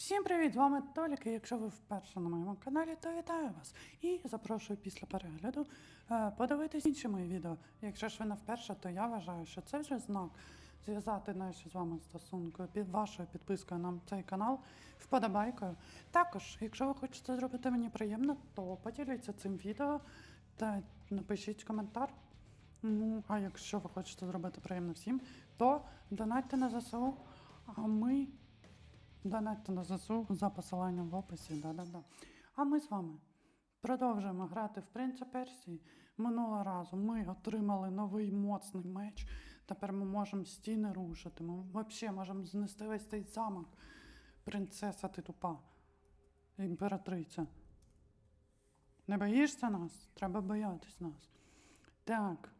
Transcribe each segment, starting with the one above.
Всім привіт! З вами Толік, і якщо ви вперше на моєму каналі, то вітаю вас і запрошую після перегляду е, подивитись інші мої відео. Якщо ж ви не вперше, то я вважаю, що це вже знак зв'язати наші з вами стосунки під вашою підпискою на цей канал, вподобайкою. Також, якщо ви хочете зробити мені приємно, то поділіться цим відео та напишіть коментар. Ну, а якщо ви хочете зробити приємно всім, то донатьте на ЗСУ, а ми Донатьте на ЗСУ за посиланням в описі. Да-да-да. А ми з вами продовжуємо грати в Принца Персії. Минулого разу ми отримали новий моцний меч. Тепер ми можемо стіни рушити. Ми взагалі можемо знести весь цей замок. Принцеса ти тупа. Імператриця. Не боїшся нас? Треба боятись нас. Так.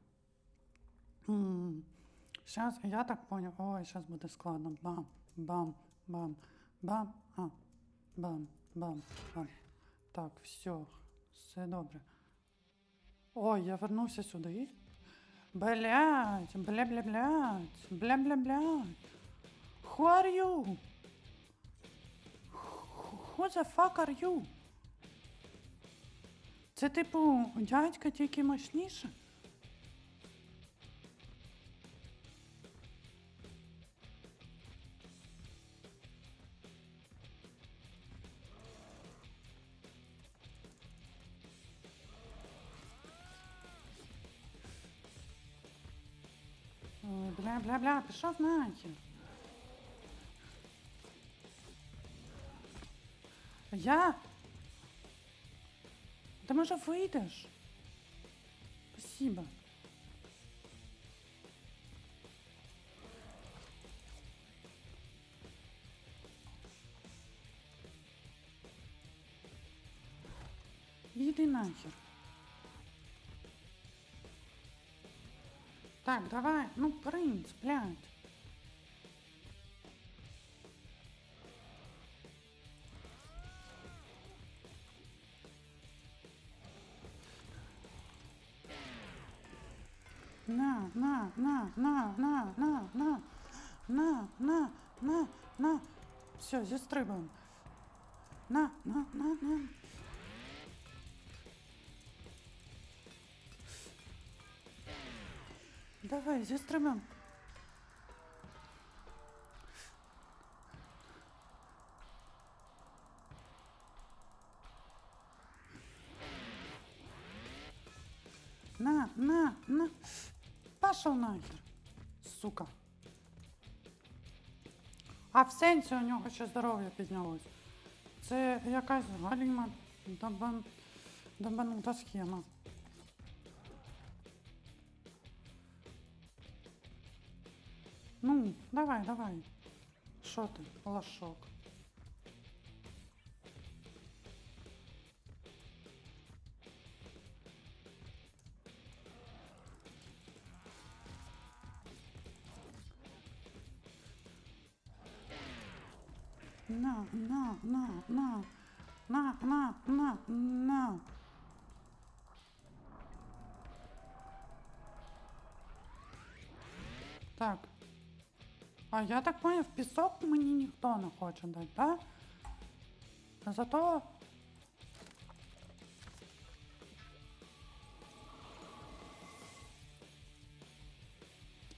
Зараз, я так поняв. Ой, зараз буде складно. Бам, бам, бам, бам, а, бам, бам, бам. Так, все, все добре. Ой, я вернувся сюди. Блять, бля бля блять, бля бля блять. Who are you? Who the fuck are you? Це типу дядька тільки мощніше? Ой, Бля, бля, бля, пішов нахер. Я? Ти може вийдеш? Спасибо. Іди нахер. Так, давай, ну, принц, блядь. На, на, на, на, на, на, на, на, на, на, на. Все, здесь зістрибуємо. На, на, на, на. Давай, зістрибуємо. На, на, на. Пошел нахер. Сука. А в сенсі у нього ще здоров'я піднялось. Це якась галіма добан... добанута схема. Давай, давай. Що ти, лошок? На, на, на, на, на, на, на, на. Так. А я так поняв, пісок мені ніхто не хоче дати, так? Да? Зато.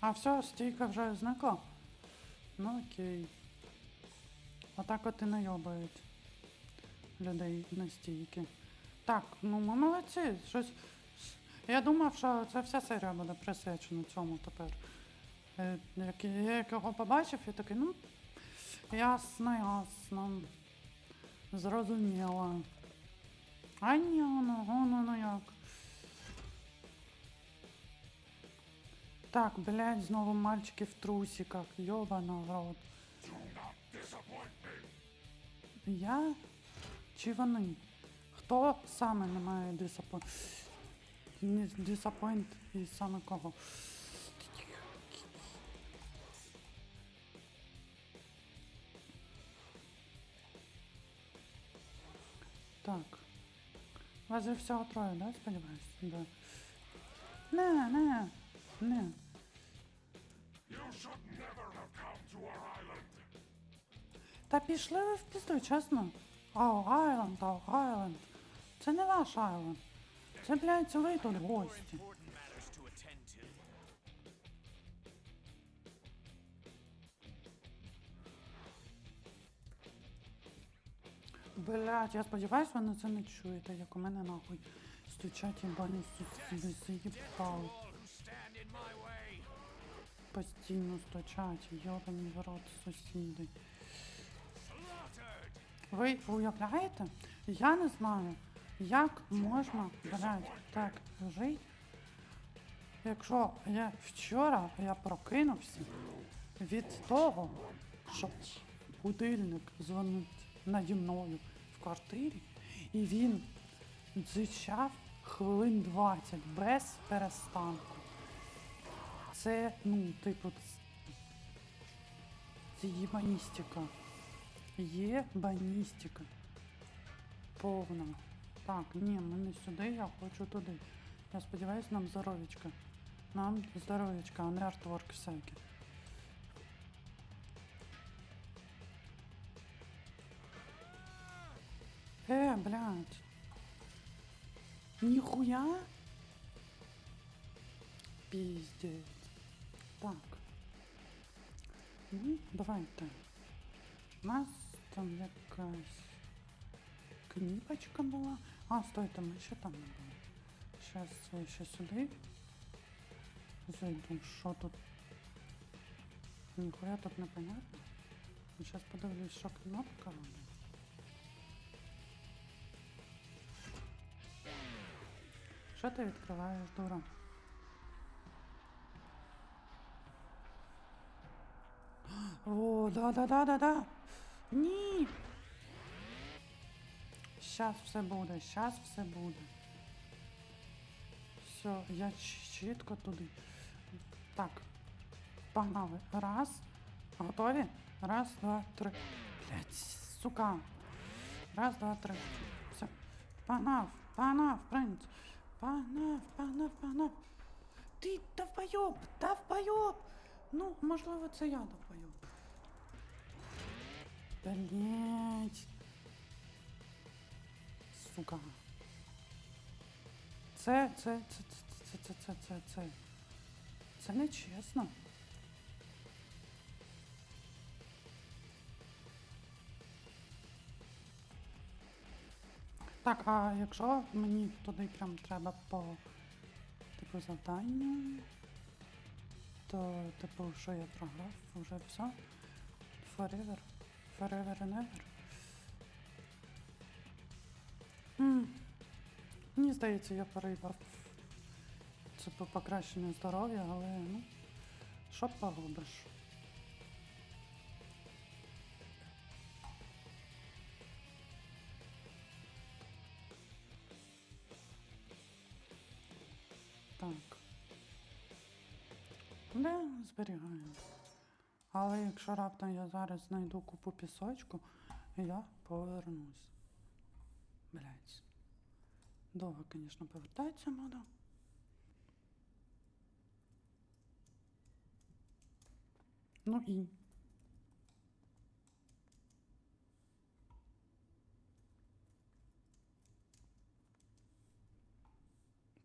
А все, стійка вже зникла. Ну окей. Отак от і найобають людей на стійки. Так, ну ми молодці. Щось. Я думав, що ця вся серія буде присвячена цьому тепер. Е, Як я його побачив, я такий, ну, ясно, ясно. Зрозуміло. А ні, ну, ну, ну як. Так, блядь, знову мальчики в трусиках. Йобана в рот. Я чи вони? Хто саме не має дисапойнт? Не дисапойнт і саме кого? Вас же всього троє, да, сподіваюсь? Да. Не, не, не. Та пішли ви в пізду, чесно. Ау, Айленд, ау, Айленд. Це не ваш Айленд. Це, блядь, ви тут гості. Блядь, я сподіваюсь, ви на це не чуєте, як у мене нахуй стучать єбані сусіди, заїбали. Постійно стучать, йобані в рот сусіди. Ви уявляєте? Я не знаю, як можна, блядь, так жити, якщо я вчора я прокинувся від того, що будильник дзвонить наді мною квартирі, і він дзичав хвилин 20 без перестанку. Це, ну, типу, це єбаністика. Є баністика. Повна. Так, ні, ми не сюди, я хочу туди. Я сподіваюся, нам здоров'ячка. Нам здоров'ячка, а не артворк всякий. Э, блядь. Нихуя? Пиздец. Так. Ну, давайте. У нас там якась кніпочка була. А, стойте, ми ще там не були. Щас я ще. Зайду, що тут? Ніхуя тут непонятно. Зараз подивлюсь, що кнопка робить. Що ти відкриваєш, дура? О, да-да-да-да-да. Ні. Щас все буде, щас все буде. Все, я чітко туди. Так. Погнали. Раз. Готові? Раз, два, три. Блять, сука. Раз, два, три. Все. Погнав, погнав, принц. Погнав, погнав, погнав. Ти довбойоб, довбойоб. Ну, можливо, це я довбойоб. Блять. Сука. Це, це, це, це, це, це, це, це. Це не чесно. Так, а якщо мені туди прям треба по типу завданню, то типу, що я програв, вже все. Forever. Forever and ever. М. Мені здається, я переїбав. Це по покращенню здоров'я, але ну, що поробиш? Не зберігаємо. Але якщо раптом я зараз знайду купу пісочку, я повернусь. Блять. Довго, звісно, повертається мода. Ну і.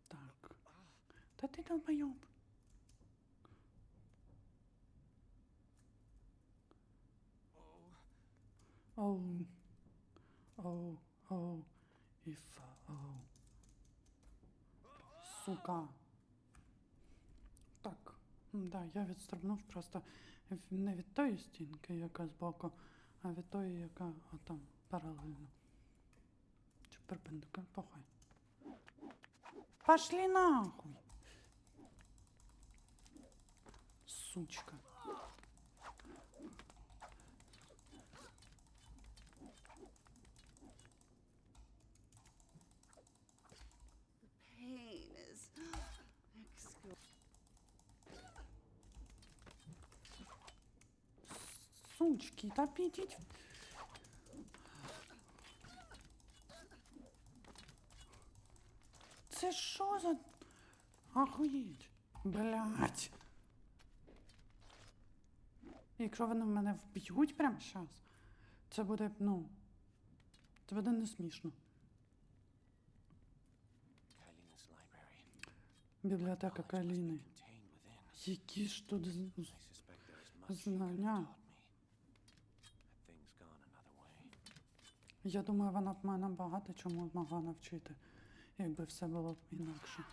Так. Та ти долбойоб. Oh. Oh. Oh. If. Oh. Сука. Так. Да, я відстрибнув просто не від тої стінки, яка збоку, а від тої, яка отам паралельно. Чи перпендикулярно, похуй. Пошли нахуй. Сучка. Сучки, та підіть. Це що за... Ахуєть. Блять. Якщо вони мене вб'ють прямо зараз, Це буде, ну. Це буде не смішно. Бібліотека Каліни. Які ж тут з- Я думаю, вона б мене багато чому могла навчити, якби все було б інакше.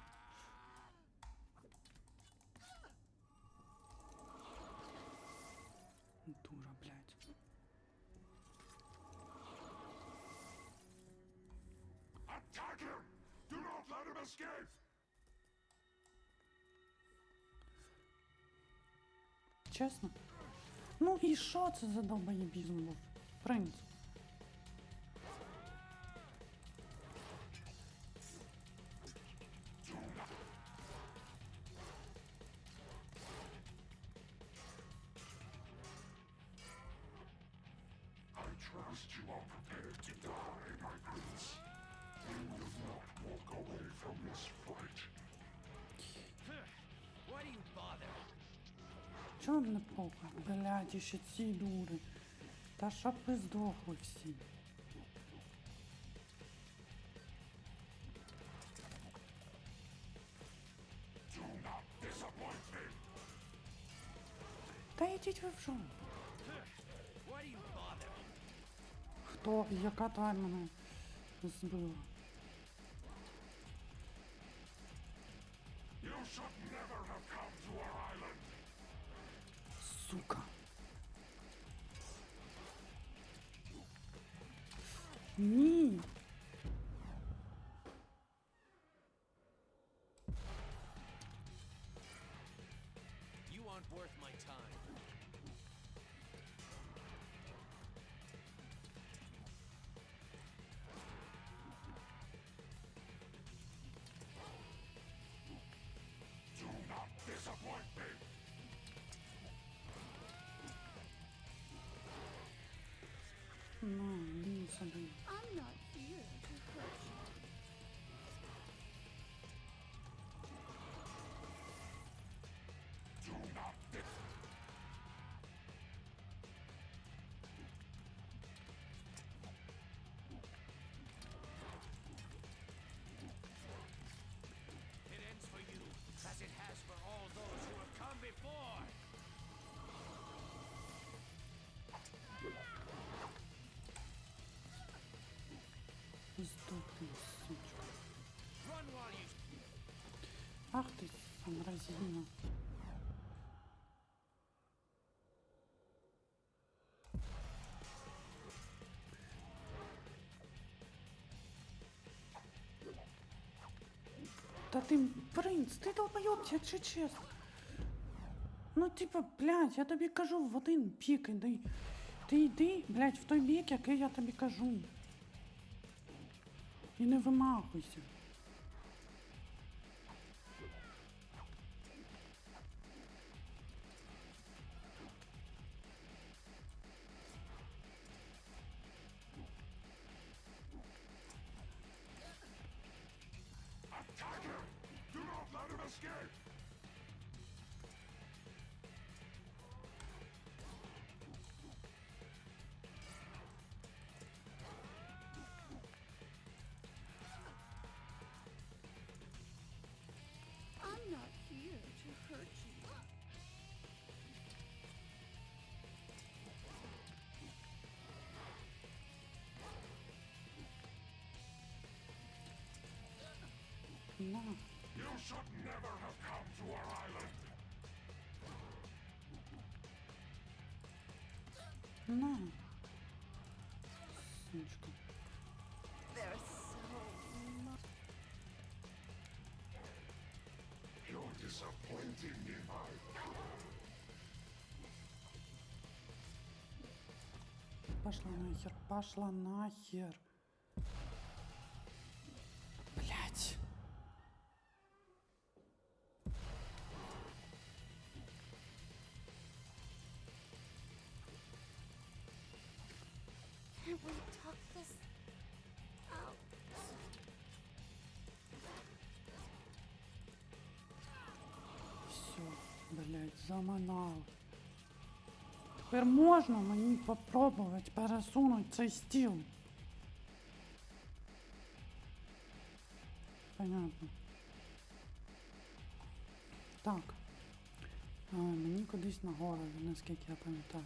Дура, блядь. Attack him! Do not let him escape! Чесно? Ну і що це за долбоєбізм був? Принц. Ще ці дури. Та щоб ви здохли всі. Та йдіть ви в жопу. Хто яка тварь мене збила? Ні. Здохни, сучка. Ах ти, самразина. Та ти, принц, ти долбойоб, якщо чесно. Ну, типа, блядь, я тобі кажу в один бік іди. Ти йди, блядь, в той бік, який я тобі кажу. І не вимахуйся. На. Сучка. There's so much. You're disappointing me, my Пошла нахер, пошла нахер. Блять, заманал. тепер можна мені попробувати пересунути цей стіл. Понятно. Так. А, мені кудись на гору, наскільки я пам'ятаю.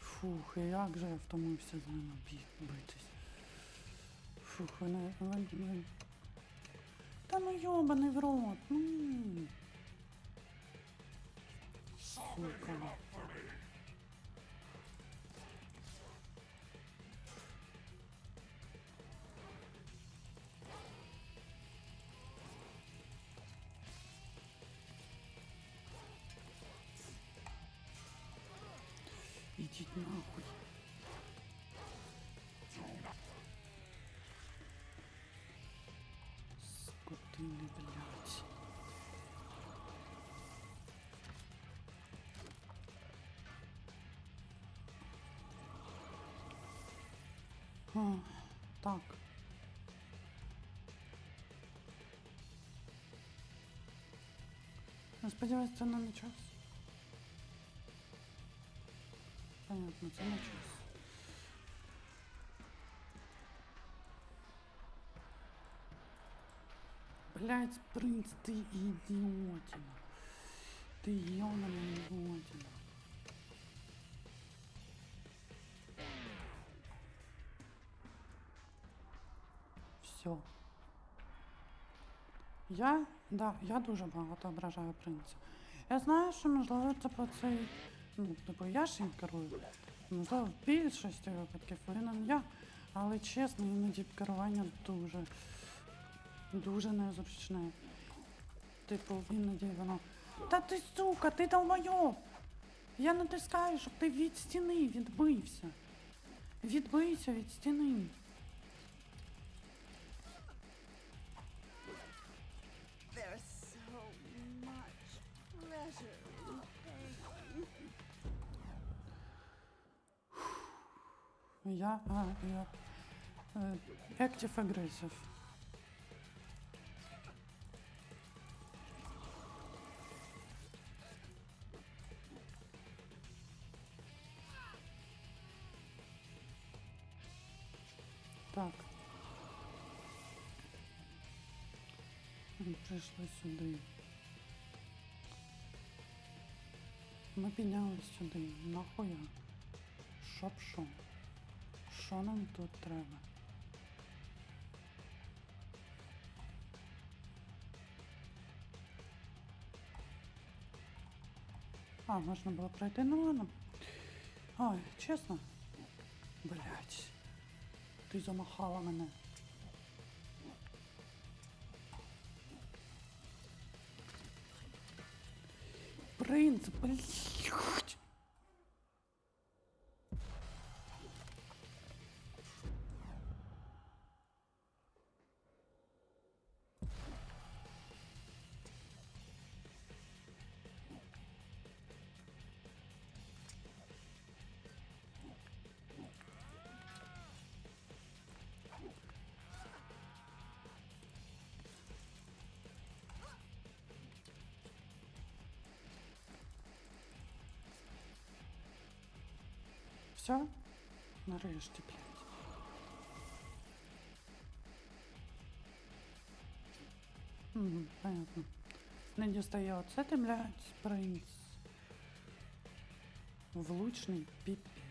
Фух, і як же я втомився з ними битись. Фух, вони. Та ну йобаний в рот, ну. Сука. Ідіть Так. Я сподіваюся, це не на час. Понятно, це на час. Блять, принц, ты идиотина. Ты ёбаная идиотина. Я, да, я дуже багато ображаю принца. Я знаю, що можливо це по цей. Ну, типу, я ж їм керую. Можливо, в більшості випадків винен я. Але чесно, іноді керування дуже, дуже незручне. Типу, іноді воно. Та ти сука, ти долбойоб! Я натискаю, щоб ти від стіни відбився. Відбийся від стіни. Я, е, active aggressive. Так. Прийшли сюди. Ми піднялись сюди. Нахуя? Щоб що? Що нам тут треба? А, можна було пройти, ну ладно. Ой, чесно. Блять. Ти замахала мене. Принц, блять. Все? Нарешті, блядь. Угу, понятно. Не дістає оце ти, блядь, принц. Влучний піпець.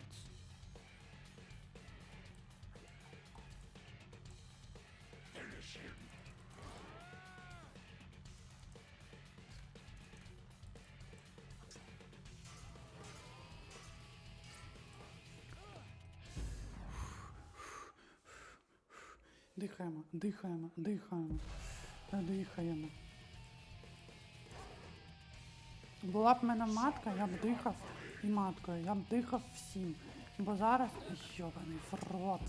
Дихаємо, дихаємо, дихаємо, та дихаємо. Була б мене матка, я б дихав і маткою, я б дихав всім. Бо зараз йобаний в рот.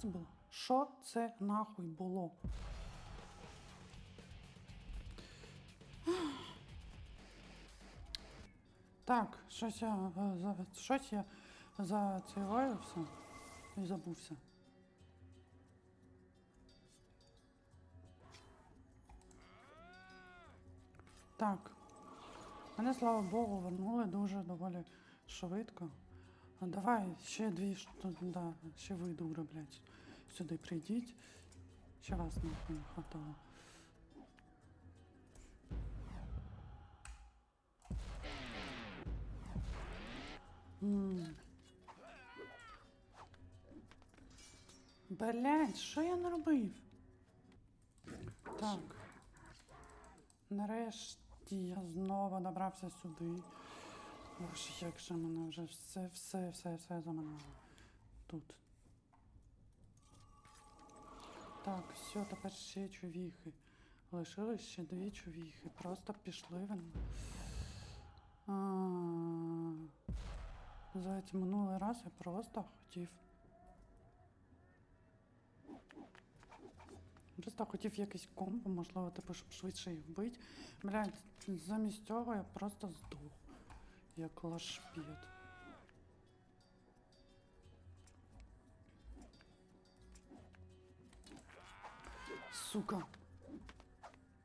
Це було? Що це нахуй було? Так, щось я е, за щось я зацілаюся і забувся. Так. Мене, слава Богу, вернули дуже доволі швидко. А давай ще дві да, ще ви, дури, блядь, сюди прийдіть. Ще вас не хватало. М. Блядь, що я наробив? Так. Нарешті я знову добрався сюди. Боже, як же мене вже все, все, все, все заманало. Тут. Так, все, тепер ще човіхи. Лишилось ще дві човіхи. Просто пішли вони. А, Називається, минулий раз я просто хотів. Просто хотів якийсь комбо, можливо, типу, щоб швидше їх вбити. Блядь, замість цього я просто здох. Як лашпіт. Сука.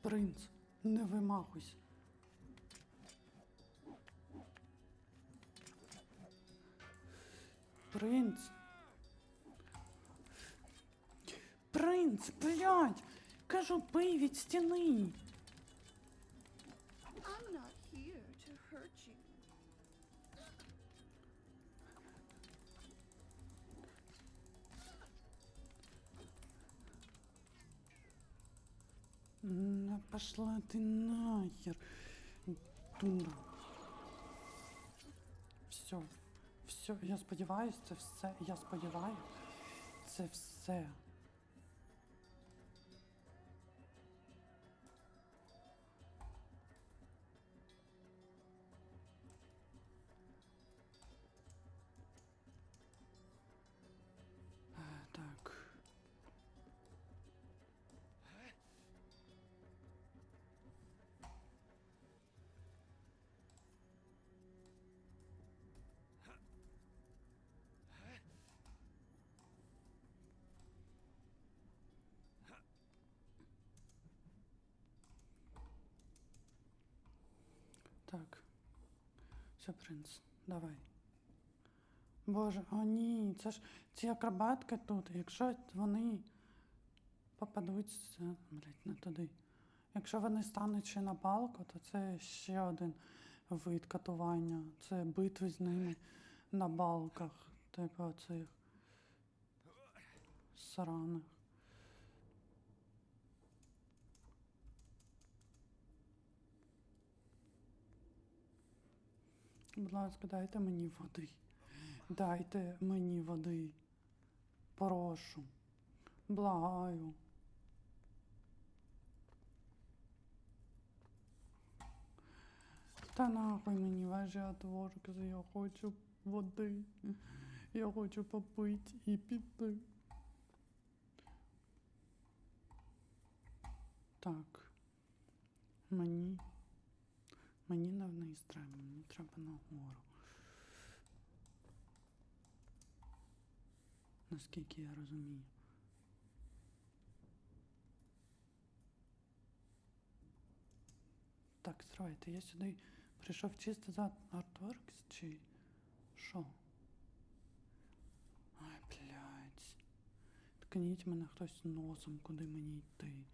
Принц, не вимахуйся. Принц. Принц, блядь! Кажу, бий від стіни. Ну, пошла ты нахер, дура. Все, все, я сподіваюсь, це все. Я сподіваюсь, це все. Все, принц, давай. Боже, о ні, це ж ці акробатки тут. Якщо вони попадуть, блядь, не туди. Якщо вони стануть ще на балку, то це ще один вид катування. Це битви з ними на балках. Типу цих сраних. Будь ласка, дайте мені води. Дайте мені води. Прошу. Благаю. Та нахуй мені ваші отворки, я хочу води. Я хочу попити і піти. Так. Мені. Мені на вниз треба, мені треба нагору. Наскільки я розумію. Так, стривайте, я сюди прийшов чисто за Артворкс чи що? Ай, блядь. Ткніть мене хтось носом, куди мені йти.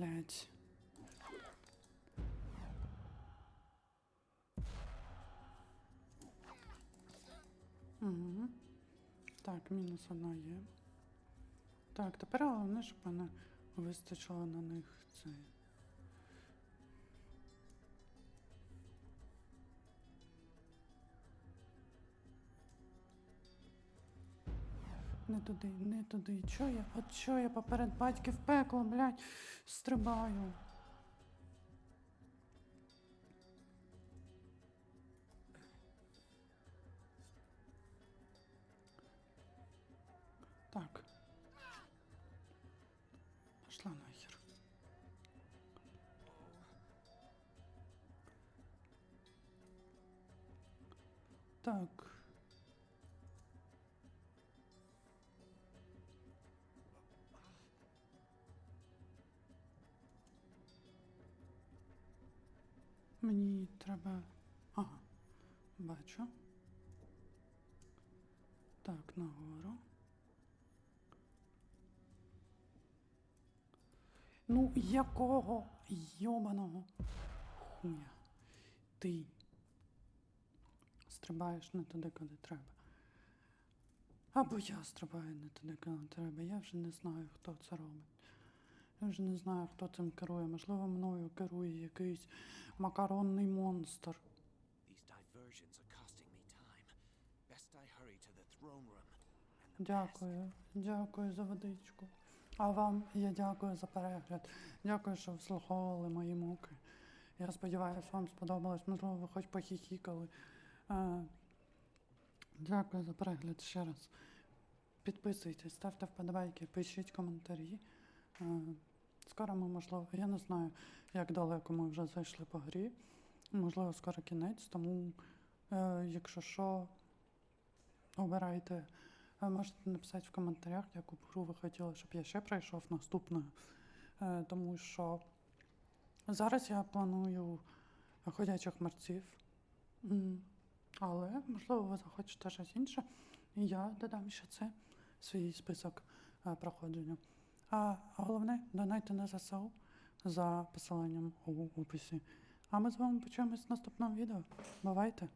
Блять. Угу. Так, мінус одна є. Так, тепер головне, щоб мене вистачило на них цей. Не туди, не туди. Чо я? От чо я поперед батьків пекло, блядь, стрибаю. Мені треба. Ага, бачу. Так, нагору. Ну, якого йобаного хуя? Ти стрибаєш не туди, куди треба. Або я стрибаю не туди, куди треба. Я вже не знаю, хто це робить. Я вже не знаю, хто цим керує. Можливо, мною керує якийсь макаронний монстр. Дякую, дякую за водичку. А вам я дякую за перегляд. Дякую, що вслуховували мої муки. Я сподіваюся, вам сподобалось. Можливо, ви хоч похихікали. Е, дякую за перегляд ще раз. Підписуйтесь, ставте вподобайки, пишіть коментарі. Е, скоро ми, можливо, я не знаю, як далеко ми вже зайшли по грі. Можливо, скоро кінець, тому, е, якщо що, обирайте. Можете написати в коментарях, яку б гру ви хотіли, щоб я ще пройшов наступною. Е, тому що зараз я планую ходячих мерців. Але, можливо, ви захочете щось інше, і я додам ще це в свій список е, проходження. А головне, донайте на ЗСУ за посиланням у описі. А ми з вами почуємось в наступному відео. Бувайте!